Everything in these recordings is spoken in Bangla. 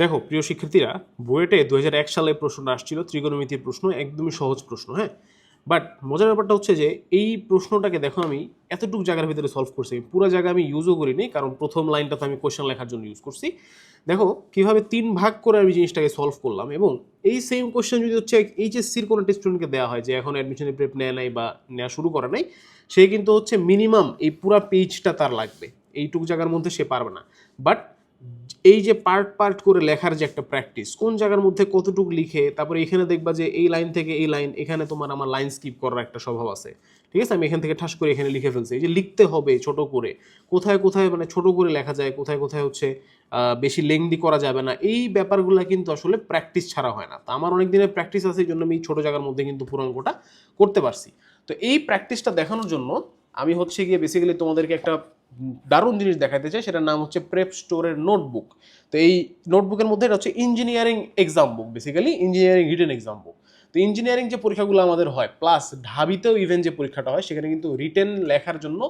দেখো, প্রিয় শিক্ষার্থীরা, বুয়েটে দু হাজার এক সালে প্রশ্নটা আসছিল, ত্রিকোণমিতির প্রশ্ন, একদমই সহজ প্রশ্ন হ্যাঁ? বাট মজার ব্যাপারটা হচ্ছে যে, এই প্রশ্নটাকে দেখো আমি এতটুকু জায়গার ভিতরে সলভ করছি পুরো জায়গা আমি ইউজও করিনি, কারণ প্রথম লাইনটা তো আমি কোয়েশ্চেন লেখার জন্য ইউজ করছি। দেখো, কীভাবে তিন ভাগ করে আমি জিনিসটাকে সলভ করলাম, এবং এই সেম কোয়েশ্চেন যদি হচ্ছে এইচএসসির কোনো একটা স্টুডেন্টকে দেওয়া হয়, যে এখন অ্যাডমিশনের প্রেপ নেয় নাই বা নেওয়া শুরু করে নাই, সে কিন্তু হচ্ছে মিনিমাম এই পুরা পেজটা তার লাগবে, এইটুকু জায়গার মধ্যে সে পারবে না। বাট এই যে পার্ট পার্ট করে লেখার যে একটা প্র্যাকটিস কোন জায়গার মধ্যে কতটুকু লিখে, তারপরে এখানে দেখবা যে এই লাইন থেকে এই লাইন এখানে তোমার আমার লাইন স্কিপ করার একটা স্বভাব আছে। ঠিক আছে? আমি এখান থেকে ঠাস করে এখানে লিখে ফেলছি। এই যে লিখতে হবে ছোট করে। কোথায় কোথায় মানে ছোট করে লেখা যায়, কোথায় কোথায় হচ্ছে বেশি লেংদি করা যাবে না, এই ব্যাপারগুলো কিন্তু আসলে প্র্যাকটিস ছাড়া হয় না। তো আমার অনেক দিনের প্র্যাকটিস আছে, এই জন্য আমি ছোট জায়গার মধ্যে কিন্তু পুরো করতে পারছি। তো এই প্র্যাকটিসটা দেখানোর জন্য আমি হচ্ছে গিয়ে বেসিক্যালি তোমাদেরকে একটা দারুণ জিনিস দেখাতে চাই, সেটার নাম হচ্ছে প্রেপ স্টোরের নোটবুক। তো এই নোটবুকের মধ্যে এটা হচ্ছে engineering exam book basically engineering written exam book তো ইঞ্জিনিয়ারিং যে পরীক্ষাগুলো আমাদের হয় প্লাস ঢাবিতেও ইভেন যে পরীক্ষাটা হয়, সেখানে কিন্তু রিটেন লেখার জন্য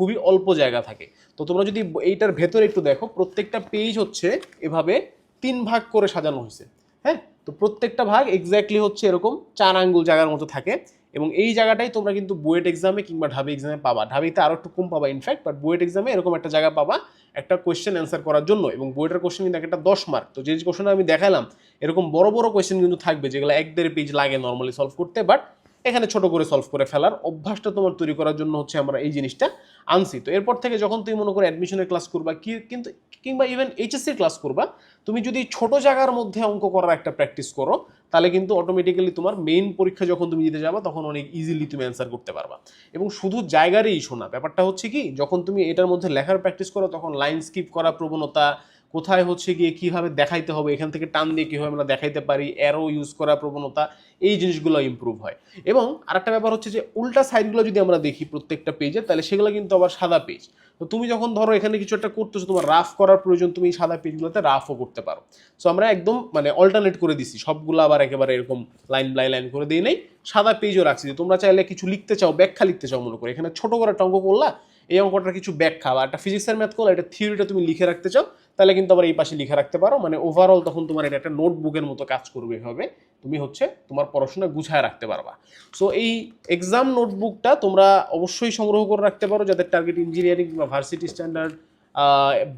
খুবই অল্প জায়গা থাকে। তো তোমরা যদি এইটার ভেতরে একটু দেখো, প্রত্যেকটা পেজ হচ্ছে এভাবে তিন ভাগ করে সাজানো হয়েছে। হ্যাঁ? তো প্রত্যেকটা ভাগ এক্স্যাক্টলি হচ্ছে এরকম চার আঙ্গুল জায়গার মতো থাকে। এবং এই জায়গাটাই তোমরা কিন্তু বুয়েট এক্সামে কিংবা ঢাবি এক্সামে পাবা। ঢাবিতে আরও একটু কম পাবা ইনফ্যাক্ট বাট বুয়েট এক্সামে এরকম একটা জায়গা পাবা, একটা কোয়েশ্চেন অ্যান্সার করার জন্য। এবং বুয়েটের কোয়েশ্চেন কিন্তু একটা দশ মার্ক তো যে কোয়েশ্চেন আমি দেখালাম, এরকম বড় বড় কোয়েশ্চেন কিন্তু থাকবে, যেগুলো এক দেড় পেজ লাগে নর্মালি সলভ করতে বাট এখানে ছোট করে সলভ করে ফেলার অভ্যাসটা তোমার তৈরি করার জন্য হচ্ছে আমরা এই জিনিসটা আনছি। তো এরপর থেকে যখন তুমি মনে করো অ্যাডমিশনের ক্লাস করবা, কি কিন্তু, কিংবা ইভেন এইচএসসির ক্লাস করবা, তুমি যদি ছোট জায়গার মধ্যে অঙ্ক করার একটা প্র্যাকটিস করো তাহলে কিন্তু অটোমেটিক্যালি তোমার মেইন পরীক্ষা যখন তুমি দিতে যাবা, তখন অনেক ইজিলি তুমি অ্যান্সার করতে পারবা। এবং শুধু জায়গারই ইস্যু না, ব্যাপারটা হচ্ছে কি, যখন তুমি এটার মধ্যে লেখার প্র্যাকটিস করো, তখন লাইন স্কিপ করা প্রবণতা কোথায় হচ্ছে গিয়ে কীভাবে দেখাইতে হবে, এখান থেকে টান দিয়ে কীভাবে আমরা দেখাইতে পারি অ্যারো ইউজ করার প্রবণতা, এই জিনিসগুলো ইমপ্রুভ হয়। এবং আরেকটা ব্যাপার হচ্ছে যে, উল্টা সাইডগুলো যদি আমরা দেখি প্রত্যেকটা পেজে তাহলে সেগুলো কিন্তু আবার সাদা পেজ তো তুমি যখন ধরো এখানে কিছু একটা করতেছো, তোমার রাফ করার প্রয়োজন, তুমি এই সাদা পেজগুলোতে রাফও করতে পারো। সো আমরা একদম মানে অল্টারনেট করে দিছি, সবগুলো আবার একেবারে এরকম লাইন বাই লাইন করে দিই নেই, সাদা পেজও রাখছি তোমরা চাইলে কিছু লিখতে চাও, ব্যাখ্যা লিখতে চাও মনে করো। এখানে ছোটো করে একটা অঙ্ক করলা এই অঙ্কটার কিছু ব্যাখ্যা বা একটা ফিজিক্সের ম্যাথ করলে এটা থিওরিটা তুমি লিখে রাখতে চাও, তাহলে কিন্তু আবার এই পাশে লিখে রাখতে পারো। মানে ওভারঅল তখন তোমার এটা একটা নোটবুকের মতো কাজ করবে এভাবে তুমি হচ্ছে তোমার পড়াশোনা গুছায় রাখতে পারবা। সো এই এক্সাম নোটবুকটা তোমরা অবশ্যই সংগ্রহ করে রাখতে পারো, যাদের টার্গেট ইঞ্জিনিয়ারিং বা ভার্সিটি স্ট্যান্ডার্ড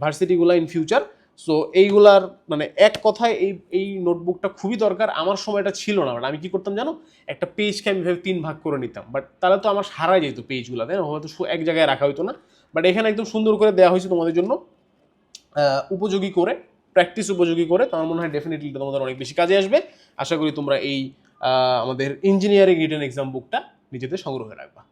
ভার্সিটিগুলো ইন ফিউচার সো এইগুলার মানে এক কথায় এই এই নোটবুকটা খুবই দরকার। আমার সময়টা ছিল না বাট আমি কি করতাম জানো? একটা পেজকে আমি ভেবে তিন ভাগ করে নিতাম। বাট তাহলে তো আমার সারা যেত পেজগুলো তাই না? হয়তো এক জায়গায় রাখা হতো না। বাট এখানে একদম সুন্দর করে দেওয়া হয়েছে তোমাদের জন্য। উপযোগী করে প্র্যাকটিস উপযোগী করে। তোমার মনে হয় ডেফিনেটলি তোমাদের অনেক বেশি কাজে আসবে। আশা করি তোমরা এই আমাদের ইঞ্জিনিয়ারিং রিটার্ন এক্সাম বুকটা নিজেদের সংগ্রহে রাখবা।